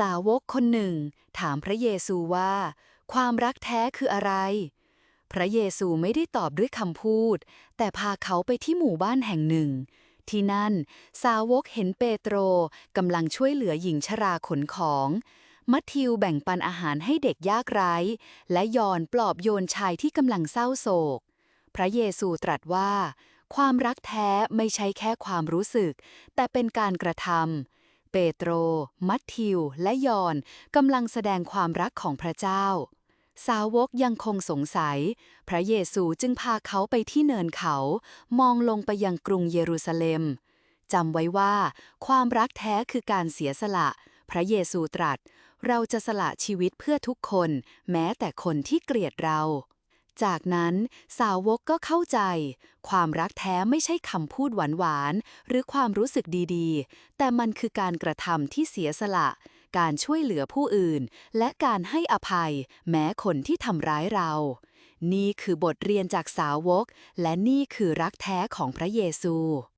สาวกคนหนึ่ง ถามพระเยซูว่า ความรักแท้คืออะไร พระเยซูไม่ได้ตอบด้วยคำพูด แต่พาเขาไปที่หมู่บ้านแห่งหนึ่ง ที่นั่น สาวกเห็นเปโตรกำลังช่วยเหลือหญิงชราขนของ มัทธิวแบ่งปันอาหารให้เด็กยากไร้ และยอนปลอบโยนชายที่กำลังเศร้าโศก พระเยซูตรัสว่า ความรักแท้ไม่ใช่แค่ความรู้สึก แต่เป็นการกระทำ เปโตร มัทธิว และยอนกำลังแสดงความรักของพระเจ้า สาวกยังคงสงสัย พระเยซูจึงพาเขาไปที่เนินเขา มองลงไปยังกรุงเยรูซาเล็มจำไว้ว่า ความรักแท้คือการเสียสละ พระเยซูตรัส เราจะสละชีวิตเพื่อทุกคน แม้แต่คนที่เกลียดเรา จากนั้นสาวกก็เข้าใจ ความรักแท้ไม่ใช่คำพูดหวานๆ หรือความรู้สึกดีๆ แต่มันคือการกระทำที่เสียสละ การช่วยเหลือผู้อื่น และการให้อภัย แม้คนที่ทำร้ายเรา นี่คือบทเรียนจากสาวก และนี่คือรักแท้ของพระเยซู